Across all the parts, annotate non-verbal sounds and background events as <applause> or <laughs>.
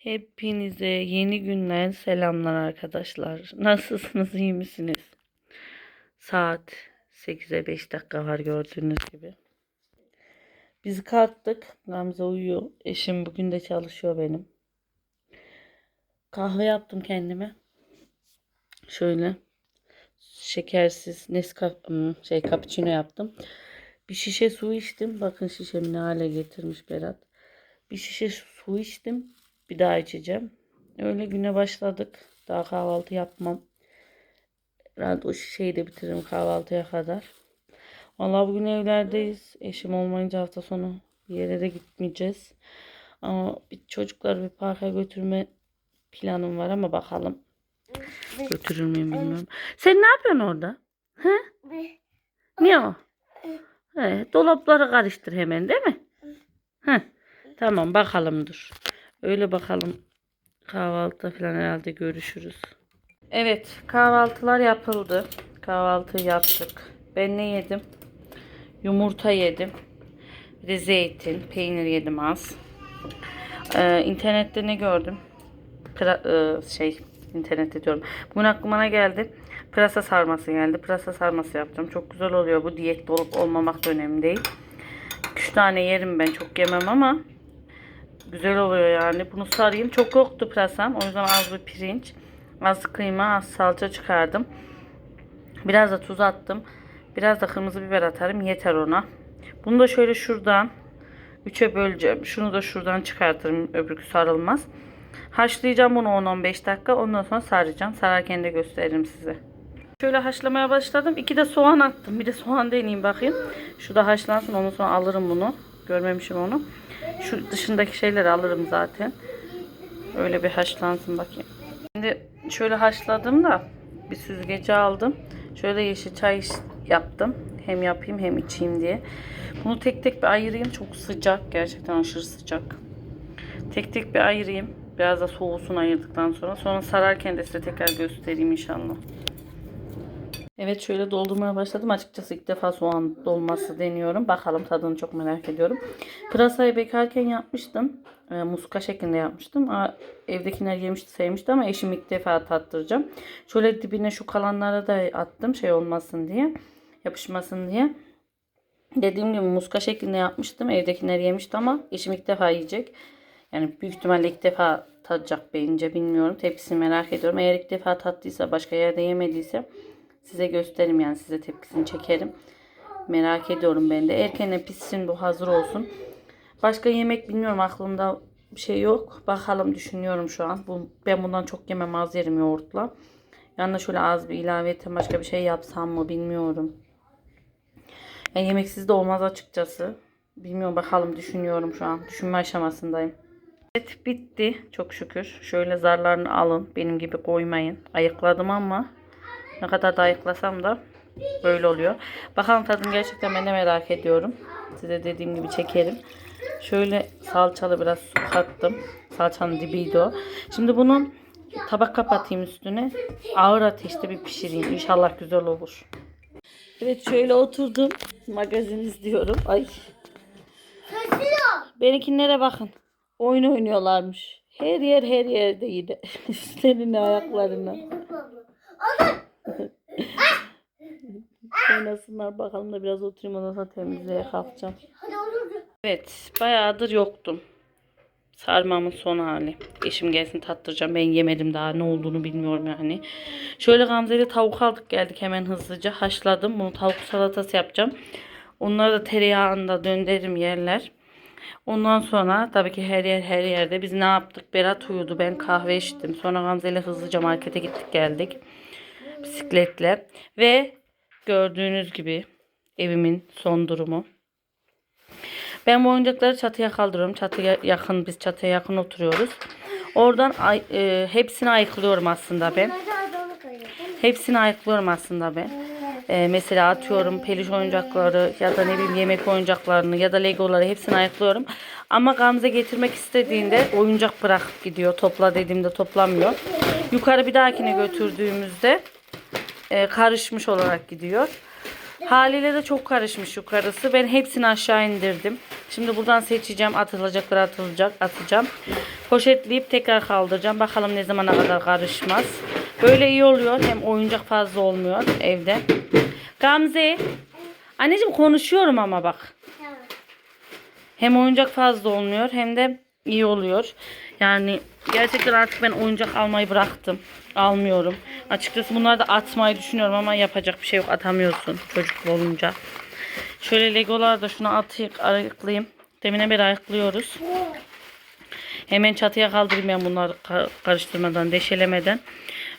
Hepinize yeni günden selamlar arkadaşlar. Nasılsınız, iyi misiniz? Saat 8'e 5 dakika var gördüğünüz gibi. Biz kalktık. Gamze uyuyor. Eşim bugün de çalışıyor benim. Kahve yaptım kendime. Şöyle şekersiz Nescafe hmm, şey cappuccino yaptım. Bir şişe su içtim. Bakın şişemi ne hale getirmiş Berat. Bir şişe su içtim. Bir daha içeceğim. Öyle güne başladık. Daha kahvaltı yapmam. Herhalde o şişeyi de bitiririm kahvaltıya kadar. Vallahi bugün evlerdeyiz. Eşim olmayınca hafta sonu bir yere de gitmeyeceğiz. Ama bir çocukları bir parka götürme planım var ama bakalım. Götürür müyüm bilmiyorum. Sen ne yapıyorsun orada? He? Ne o? He, dolapları karıştır hemen değil mi? He. Tamam bakalım dur. Öyle bakalım. Kahvaltıda falan herhalde görüşürüz. Evet kahvaltılar yapıldı. Kahvaltı yaptık. Ben ne yedim? Yumurta yedim. Bir de zeytin, peynir yedim az. Ee, internette ne gördüm? Pra- e, şey internette diyorum. Bugün aklıma geldi? Pırasa sarması geldi. Pırasa sarması yapacağım. Çok güzel oluyor. Bu diyette olup olmamak da önemli değil. 3 tane yerim ben. Çok yemem ama güzel oluyor yani. Bunu sarayım. Çok yoktu pırasam. O yüzden az bir pirinç, az kıyma, az salça çıkardım. Biraz da tuz attım. Biraz da kırmızı biber atarım. Yeter ona. Bunu da şöyle şuradan üçe böleceğim. Şunu da şuradan çıkartırım. Öbürkü sarılmaz. Haşlayacağım bunu 10-15 dakika. Ondan sonra saracağım. Sararken de gösteririm size. Şöyle haşlamaya başladım. İki de soğan attım. Bir de soğan deneyeyim bakayım. Şu da haşlansın. Ondan sonra alırım bunu. Görmemişim onu. Şu dışındaki şeyleri alırım zaten. Öyle bir haşlansın bakayım. Şimdi şöyle haşladım da bir süzgeci aldım. Şöyle yeşil çay yaptım. Hem yapayım hem içeyim diye. Bunu tek tek bir ayırayım. Çok sıcak. Gerçekten aşırı sıcak. Tek tek bir ayırayım. Biraz da soğusun ayırdıktan sonra. Sonra sararken de size tekrar göstereyim inşallah. Evet şöyle doldurmaya başladım. Açıkçası ilk defa soğan dolması deniyorum. Bakalım tadını çok merak ediyorum. Pırasayı bekarken yapmıştım. E, muska şeklinde yapmıştım. Aa, evdekiler yemişti sevmişti ama eşim ilk defa tattıracağım. Şöyle dibine şu kalanları da attım şey olmasın diye. Yapışmasın diye. Dediğim gibi muska şeklinde yapmıştım. Evdekiler yemişti ama eşim ilk defa yiyecek. Yani büyük ihtimalle ilk defa tadacak bence bilmiyorum. Tepkisini merak ediyorum. Eğer ilk defa tattıysa başka yerde yemediyse size gösteririm yani size tepkisini çekerim. Merak ediyorum ben de. Erkene pişsin bu hazır olsun. Başka yemek bilmiyorum aklımda bir şey yok. Bakalım düşünüyorum şu an. Bu, ben bundan çok yemem az yerim yoğurtla. Yanına şöyle az bir ilave etem başka bir şey yapsam mı bilmiyorum. Yani yemeksiz de olmaz açıkçası. Bilmiyorum bakalım düşünüyorum şu an. Düşünme aşamasındayım. Evet bitti çok şükür. Şöyle zarlarını alın. Benim gibi koymayın. Ayıkladım ama ne kadar da da böyle oluyor. Bakalım tadını gerçekten ben de merak ediyorum. Size dediğim gibi çekerim. Şöyle salçalı biraz su kattım. Salçanın dibiydi o. Şimdi bunu tabak kapatayım üstüne. Ağır ateşte bir pişireyim. İnşallah güzel olur. Evet şöyle oturdum. Magazin izliyorum. Ay. Benimkinlere bakın. Oyun oynuyorlarmış. Her yer her yerde yine. <laughs> Üstlerine ayaklarına. Oynasınlar bakalım da biraz oturayım ondan sonra temizliğe kalkacağım. Evet bayağıdır yoktum. Sarmamın son hali. Eşim gelsin tattıracağım. Ben yemedim daha ne olduğunu bilmiyorum yani. Şöyle Gamze'yle tavuk aldık geldik hemen hızlıca. Haşladım. Bunu tavuk salatası yapacağım. Onları da tereyağında döndürürüm yerler. Ondan sonra tabii ki her yer her yerde biz ne yaptık? Berat uyudu. Ben kahve içtim. Sonra Gamze ile hızlıca markete gittik geldik. Bisikletle. Ve gördüğünüz gibi evimin son durumu. Ben bu oyuncakları çatıya kaldırıyorum. Çatıya yakın biz çatıya yakın oturuyoruz. Oradan ay, e, hepsini ayıklıyorum aslında ben. Hepsini ayıklıyorum aslında ben. E, mesela atıyorum peluş oyuncakları ya da ne bileyim yemek oyuncaklarını ya da legoları hepsini ayıklıyorum. Ama Gamze getirmek istediğinde oyuncak bırakıp gidiyor. Topla dediğimde toplamıyor. Yukarı bir dahakine götürdüğümüzde e, karışmış olarak gidiyor. Haliyle de çok karışmış yukarısı. Ben hepsini aşağı indirdim. Şimdi buradan seçeceğim. Atılacakları atılacak. Atacağım. Poşetleyip tekrar kaldıracağım. Bakalım ne zamana kadar karışmaz. Böyle iyi oluyor. Hem oyuncak fazla olmuyor evde. Gamze. Anneciğim konuşuyorum ama bak. Hem oyuncak fazla olmuyor hem de iyi oluyor. Yani gerçekten artık ben oyuncak almayı bıraktım. Almıyorum. Açıkçası bunları da atmayı düşünüyorum ama yapacak bir şey yok. Atamıyorsun çocuk olunca. Şöyle legolar da şunu atayım, ayıklayayım. Demine beri ayıklıyoruz. Hemen çatıya kaldırayım ben bunları ka- karıştırmadan, deşelemeden.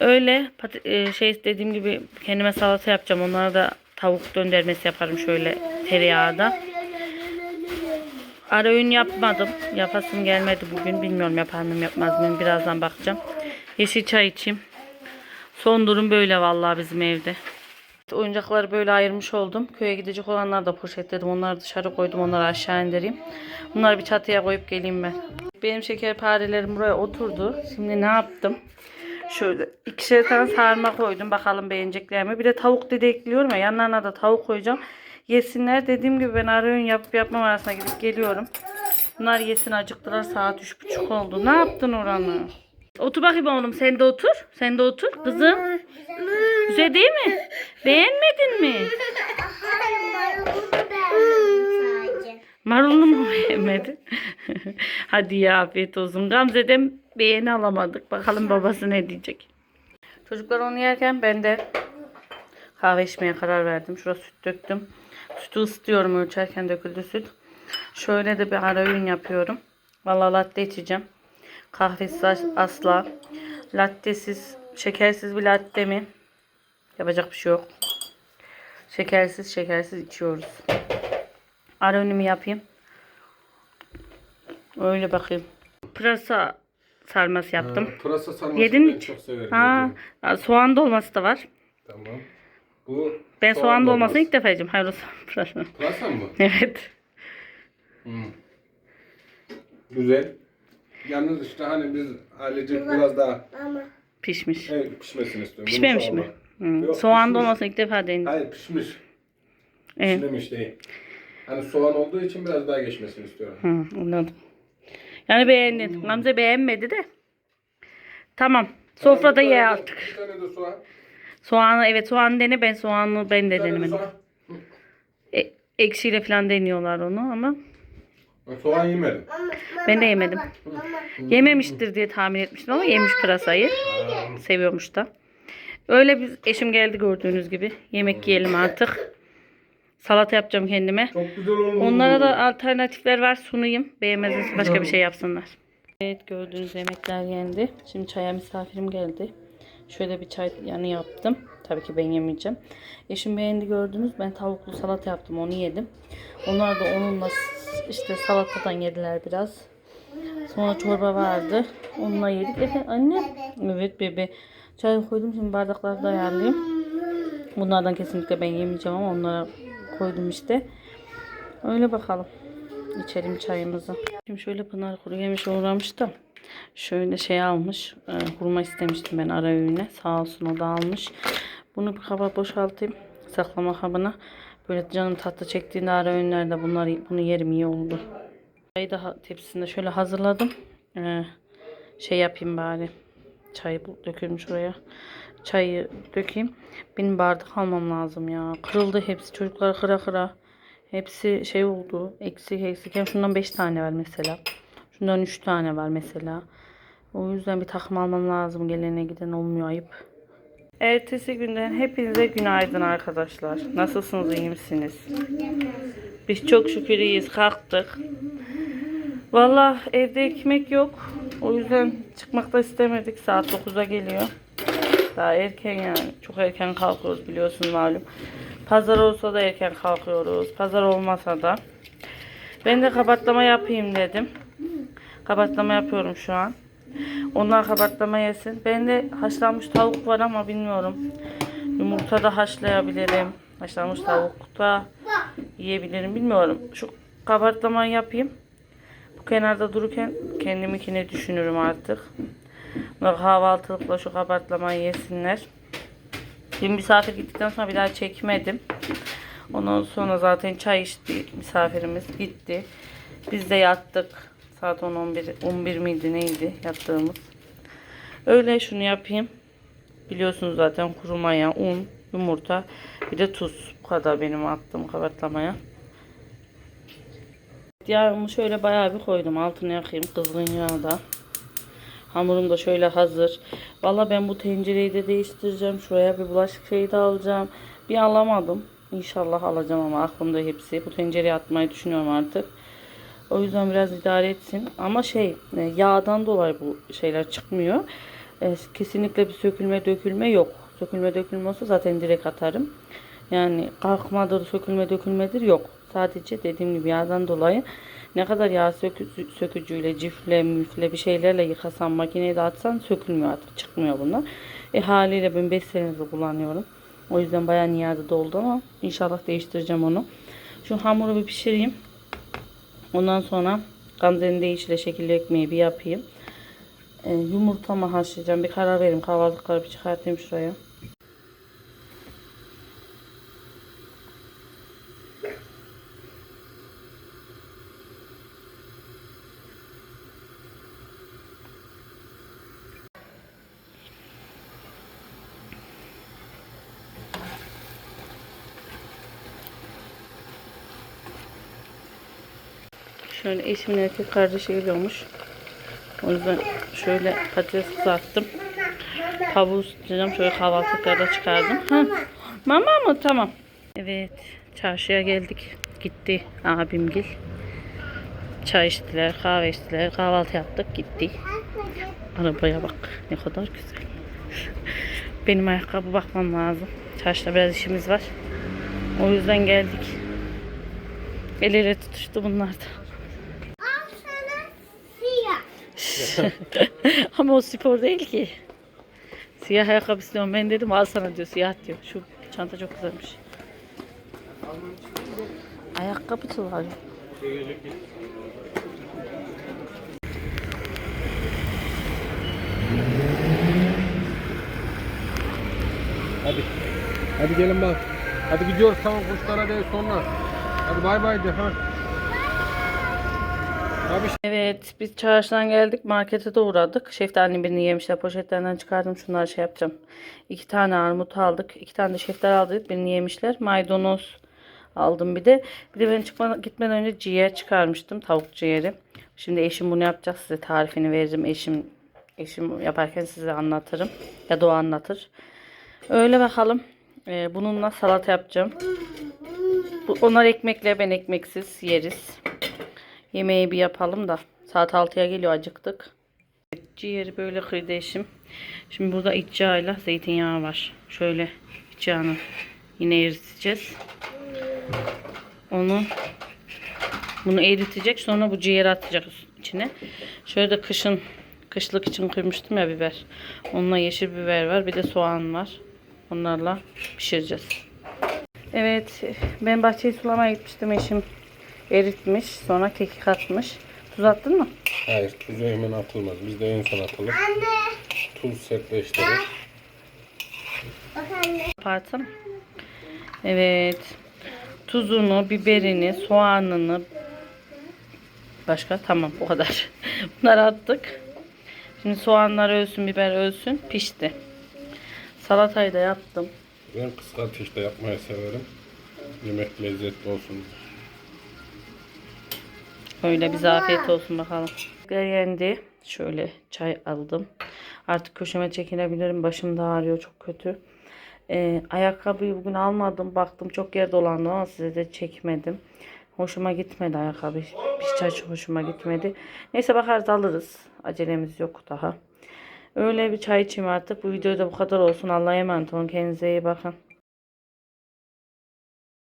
Öyle e, şey dediğim gibi kendime salata yapacağım. Onlara da tavuk döndürmesi yaparım şöyle tereyağda. Ara öğün yapmadım. Yapasım gelmedi bugün. Bilmiyorum yapar mıyım yapmaz mıyım. Birazdan bakacağım. Yeşil çay içeyim. Son durum böyle vallahi bizim evde. Oyuncakları böyle ayırmış oldum. Köye gidecek olanlar da poşetledim. Onları dışarı koydum. Onları aşağı indireyim. Bunları bir çatıya koyup geleyim ben. Benim şekerparelerim buraya oturdu. Şimdi ne yaptım? Şöyle ikişer tane sarma koydum. Bakalım beğenecekler mi? Bir de tavuk dedi ekliyorum ya. Yanlarına da tavuk koyacağım. Yesinler. Dediğim gibi ben ara yapıp yapmam arasına gidip geliyorum. Bunlar yesin acıktılar. Saat üç buçuk oldu. Ne yaptın oranı? Otur bakayım oğlum. Sen de otur. Sen de otur. Kızım. Güzel değil mi? Beğenmedin mi? Marulunu mu beğenmedin? <laughs> Hadi ya afiyet olsun. Gamze'den beğeni alamadık. Bakalım babası ne diyecek. Çocuklar onu yerken ben de kahve içmeye karar verdim. Şurada süt döktüm. Sütü ısıtıyorum ölçerken döküldü süt. Şöyle de bir ara öğün yapıyorum. Vallahi latte içeceğim. Kahvesiz as- asla. Lattesiz, şekersiz bir latte mi? Yapacak bir şey yok. Şekersiz şekersiz içiyoruz. Ara önümü yapayım. Öyle bakayım. Pırasa sarması yaptım. Ha, pırasa sarması Yedin ben mi? çok severim. Ha, soğan dolması da var. Tamam. Bu Ben soğan, dolmasını dolması. ilk defa yiyeceğim. Hayır o soğan pırasa. Mı? <laughs> Evet. Hmm. Güzel. Yalnız işte hani biz ailecek biraz daha Pişmiş. evet, pişmesini istiyorum. Pişmemiş mi? Olan. Yok, soğan pişmiş. dolmasını ilk defa denedim. Hayır pişmiş. Evet. Pişmemiş değil. Hani soğan olduğu için biraz daha geçmesini istiyorum. Hı, anladım. Yani beğendin. Gamze beğenmedi de. Tamam. Sofrada Bir tane ye artık. Bir tane de soğan. Soğanı evet soğan dene ben soğanlı ben de denemedim. E, ekşiyle falan deniyorlar onu ama Ben soğan yemedim. ben de yemedim. Yememiştir diye tahmin etmiştim ama yemiş pırasayı. Seviyormuş da. Öyle biz eşim geldi gördüğünüz gibi. Yemek yiyelim artık. Salata yapacağım kendime. Çok güzel olmuş. Onlara da alternatifler var sunayım. Beğenmezseniz başka bir şey yapsınlar. Evet gördüğünüz yemekler yendi. Şimdi çaya misafirim geldi. Şöyle bir çay yanı yaptım. Tabii ki ben yemeyeceğim. Eşim beğendi gördünüz. Ben tavuklu salata yaptım onu yedim. Onlar da onunla işte salatadan yediler biraz. Sonra çorba vardı. Onunla yedik. Efe anne. Evet bebe. Çay koydum şimdi bardakları da ayarlayayım. Bunlardan kesinlikle ben yemeyeceğim ama onlara koydum işte. Öyle bakalım. İçelim çayımızı. Şimdi şöyle Pınar kuru yemiş uğramış şöyle şey almış. E, hurma istemiştim ben ara öğüne. Sağ olsun o da almış. Bunu bir kaba boşaltayım. Saklama kabına. Böyle canım tatlı çektiğinde ara öğünlerde bunları, bunu yerim iyi oldu. Çayı da ha- tepsisinde şöyle hazırladım. E, şey yapayım bari. Çayı dökülmüş oraya. Çayı dökeyim. Benim bardak almam lazım ya. Kırıldı hepsi. Çocuklar kıra kıra. Hepsi şey oldu. Eksik eksik. Hem şundan 5 tane var mesela. Şundan 3 tane var mesela. O yüzden bir takım almam lazım. Gelene giden olmuyor ayıp. Ertesi günden hepinize günaydın arkadaşlar. Nasılsınız iyi misiniz? Biz çok şükür iyiyiz. Kalktık. Valla evde ekmek yok. O yüzden çıkmak da istemedik. Saat 9'a geliyor. Daha erken yani. Çok erken kalkıyoruz biliyorsun malum. Pazar olsa da erken kalkıyoruz. Pazar olmasa da. Ben de kabatlama yapayım dedim. Kabatlama yapıyorum şu an. Onlar kabatlama yesin. Ben de haşlanmış tavuk var ama bilmiyorum. Yumurta da haşlayabilirim. Haşlanmış tavuk da yiyebilirim. Bilmiyorum. Şu kabartlamayı yapayım. Bu kenarda dururken kendiminkini düşünürüm artık. Bunlar kahvaltılıkla şu kabartlamayı yesinler. Dün misafir gittikten sonra bir daha çekmedim. Ondan sonra zaten çay içti. Misafirimiz gitti. Biz de yattık. Saat 10 11 11 miydi neydi yattığımız. Öyle şunu yapayım. Biliyorsunuz zaten kuru maya, un, yumurta, bir de tuz. Bu kadar benim attığım kabartlamaya. Yağımı şöyle bayağı bir koydum. Altını yakayım kızgın yağda. Hamurum da şöyle hazır. Valla ben bu tencereyi de değiştireceğim. Şuraya bir bulaşık şeyi de alacağım. Bir alamadım. İnşallah alacağım ama aklımda hepsi. Bu tencereye atmayı düşünüyorum artık. O yüzden biraz idare etsin. Ama şey e, yağdan dolayı bu şeyler çıkmıyor. E, Kesinlikle bir sökülme dökülme yok. Sökülme dökülme olsa zaten direkt atarım. Yani kalkmadır, sökülme dökülmedir yok. Sadece dediğim gibi yağdan dolayı ne kadar yağ sökü, sökücüyle, cifle, müfle bir şeylerle yıkasan, makineye de sökülmüyor artık. Çıkmıyor bunlar. E haliyle ben 5 senedir kullanıyorum. O yüzden bayağı niyade doldu ama inşallah değiştireceğim onu. Şu hamuru bir pişireyim. Ondan sonra Gamze'nin değişiyle şekilli ekmeği bir yapayım. E, yumurtamı haşlayacağım. Bir karar vereyim. Kahvaltılıkları bir çıkartayım şuraya. Şöyle eşimin erkek kardeşi geliyormuş. O yüzden şöyle patates kızarttım. Tavuğu ısıtacağım. Şöyle kahvaltılıklarda çıkardım. Ha. Mama mı? Tamam. Evet. Çarşıya geldik. Gitti abimgil. Çay içtiler, kahve içtiler, kahvaltı yaptık, gitti. Arabaya bak. Ne kadar güzel. Benim ayakkabı bakmam lazım. Çarşıda biraz işimiz var. O yüzden geldik. El ele tutuştu bunlar da. Al sana siyah. <laughs> Ama o spor değil ki. Siyah ayakkabı istiyorum ben dedim al sana diyor siyah diyor. Şu çanta çok güzelmiş. Ayakkabı var. Hadi. Hadi gelin bak. Hadi gidiyoruz tamam kuşlara değil sonra. Hadi bay bay de ha. Evet biz çarşıdan geldik markete de uğradık. Şeftali birini yemişler poşetlerinden çıkardım şunları şey yapacağım. İki tane armut aldık. iki tane de şeftali aldık birini yemişler. Maydanoz aldım bir de. Bir de ben çıkmadan, gitmeden önce ciğer çıkarmıştım tavuk ciğeri. Şimdi eşim bunu yapacak size tarifini veririm. Eşim eşim yaparken size anlatırım. Ya da o anlatır. Öyle bakalım. Ee, bununla salata yapacağım. Onlar ekmekle ben ekmeksiz yeriz. Yemeği bir yapalım da. Saat 6'ya geliyor acıktık. Ciğeri böyle kıydı eşim. Şimdi burada iç yağıyla zeytinyağı var. Şöyle iç yağını yine eriteceğiz. Onu bunu eritecek. Sonra bu ciğeri atacak içine. Şöyle de kışın kışlık için kırmıştım ya biber. Onunla yeşil biber var. Bir de soğan var. Onlarla pişireceğiz. Evet ben bahçeyi sulamaya gitmiştim eşim eritmiş sonra kekik atmış. Tuz attın mı? Hayır tuzu hemen atılmaz. Bizde en son atılır. Anne. Tuz sertleştirir. Bak anne. Parçam. Evet. Tuzunu, biberini, soğanını başka tamam o kadar. <laughs> Bunları attık. Şimdi soğanlar ölsün, biber ölsün. Pişti. Salatayı da yaptım. Ben kısık ateşte yapmayı severim. Yemek lezzetli olsun. Öyle bize afiyet olsun bakalım. Yendi. Şöyle çay aldım. Artık köşeme çekilebilirim. Başım da ağrıyor çok kötü. Ee, ayakkabıyı bugün almadım. Baktım çok yer dolandı ama size de çekmedim. Hoşuma gitmedi ayakkabı. Hiç çay hoşuma gitmedi. Neyse bakarız alırız. Acelemiz yok daha. Öyle bir çay içeyim artık. Bu videoda bu kadar olsun. Allah'a emanet olun. Kendinize iyi bakın.